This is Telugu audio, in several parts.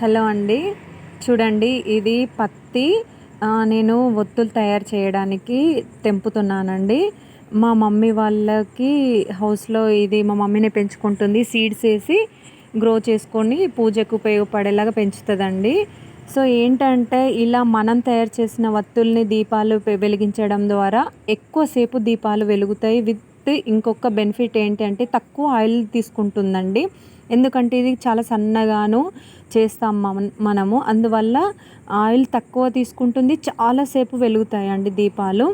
హలో అండి. చూడండి ఇది పత్తి. నేను ఒత్తులు తయారు చేయడానికి తెంపుతున్నానండి. మా మమ్మీ వాళ్ళకి హౌస్లో ఇది మా మమ్మీనే పెంచుకుంటుంది. సీడ్స్ వేసి గ్రో చేసుకొని పూజకు ఉపయోగపడేలాగా పెంచుతుందండి. సో ఏంటంటే ఇలా మనం తయారు చేసిన వత్తుల్ని దీపాలు వెలిగించడం ద్వారా ఎక్కువసేపు దీపాలు వెలుగుతాయి. విత్ ఇంకొక బెనిఫిట్ ఏంటి అంటే తక్కువ ఆయిల్ తీసుకుంటుందండి. ఎందుకంటే ఇది చాలా సన్నగాను చేస్తాం మనము. అందువల్ల ఆయిల్ తక్కువ తీసుకుంటుంది. చాలాసేపు వెలుగుతాయండి దీపాలు.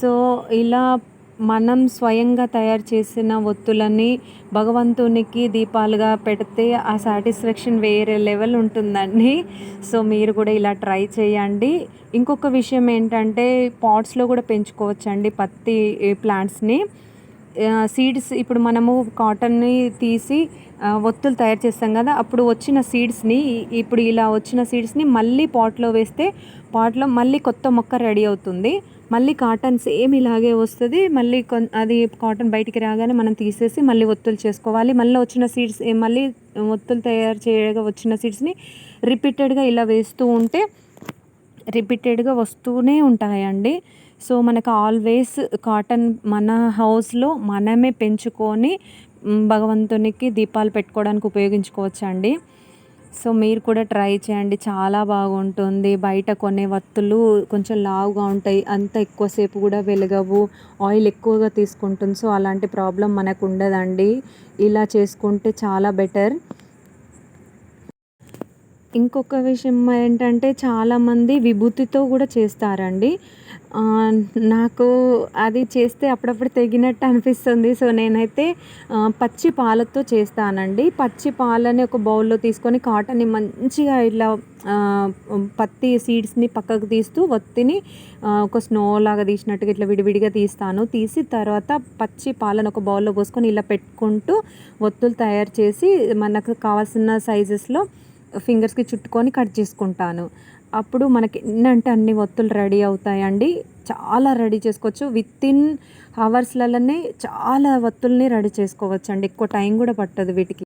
సో ఇలా మనం స్వయంగా తయారు చేసిన ఒత్తులని భగవంతునికి దీపాలుగా పెడితే ఆ సాటిస్ఫాక్షన్ వేరే లెవెల్ ఉంటుందండి. సో మీరు కూడా ఇలా ట్రై చేయండి. ఇంకొక విషయం ఏంటంటే పాట్స్లో కూడా పెంచుకోవచ్చండి పత్తి ప్లాంట్స్ని. సీడ్స్ ఇప్పుడు మనము కాటన్ని తీసి ఒత్తులు తయారు చేస్తాం కదా అప్పుడు వచ్చిన సీడ్స్ని ఇప్పుడు ఇలా వచ్చిన సీడ్స్ని మళ్ళీ పాట్లో వేస్తే పాట్లో మళ్ళీ కొత్త మొక్క రెడీ అవుతుంది. మళ్ళీ కాటన్ సేమ్ ఇలాగే వస్తుంది. మళ్ళీ కొ అది కాటన్ బయటికి రాగానే మనం తీసేసి మళ్ళీ ఒత్తులు చేసుకోవాలి. మళ్ళీ వచ్చిన సీడ్స్ మళ్ళీ ఒత్తులు తయారు చేయగా వచ్చిన సీడ్స్ని రిపీటెడ్గా ఇలా వేస్తూ ఉంటే రిపీటెడ్గా వస్తూనే ఉంటాయండి. సో మనకు ఆల్వేస్ కాటన్ మన హౌస్లో మనమే పెంచుకొని భగవంతునికి దీపాలు పెట్టుకోవడానికి ఉపయోగించుకోవచ్చండి. సో మీరు కూడా ట్రై చేయండి. చాలా బాగుంటుంది. బయట కొనే వత్తులు కొంచెం లావుగా ఉంటాయి. అంత ఎక్కువసేపు కూడా వెలగవు. ఆయిల్ ఎక్కువగా తీసుకుంటుంది. సో అలాంటి ప్రాబ్లం మనకు ఉండదండి. ఇలా చేసుకుంటే చాలా బెటర్ ఇంకొక విషయం ఏంటంటే చాలామంది విభూతితో కూడా చేస్తారండి. నాకు అది చేస్తే అప్పుడప్పుడు తెగినట్టు అనిపిస్తుంది. సో నేనైతే పచ్చి పాలతో చేస్తానండి. పచ్చి పాలని ఒక బౌల్లో తీసుకొని కాటన్ని మంచిగా ఇట్లా పత్తి సీడ్స్ని పక్కకు తీస్తూ ఒత్తిని ఒక స్నో లాగా తీసినట్టుగా ఇట్లా విడివిడిగా తీస్తాను. తీసి తర్వాత పచ్చి పాలను ఒక బౌల్లో పోసుకొని ఇలా పెట్టుకుంటూ ఒత్తులు తయారు చేసి మనకు కావాల్సిన సైజెస్లో ఫింగర్స్కి చుట్టుకొని కట్ చేసుకుంటాను. అప్పుడు మనకి ఎన్నంటే అన్ని ఒత్తులు రెడీ అవుతాయండి. చాలా రెడీ చేసుకోవచ్చు. విత్ ఇన్ అవర్స్లలోనే చాలా ఒత్తుల్ని రెడీ చేసుకోవచ్చు అండి ఎక్కువ టైం కూడా పట్టదు వీటికి.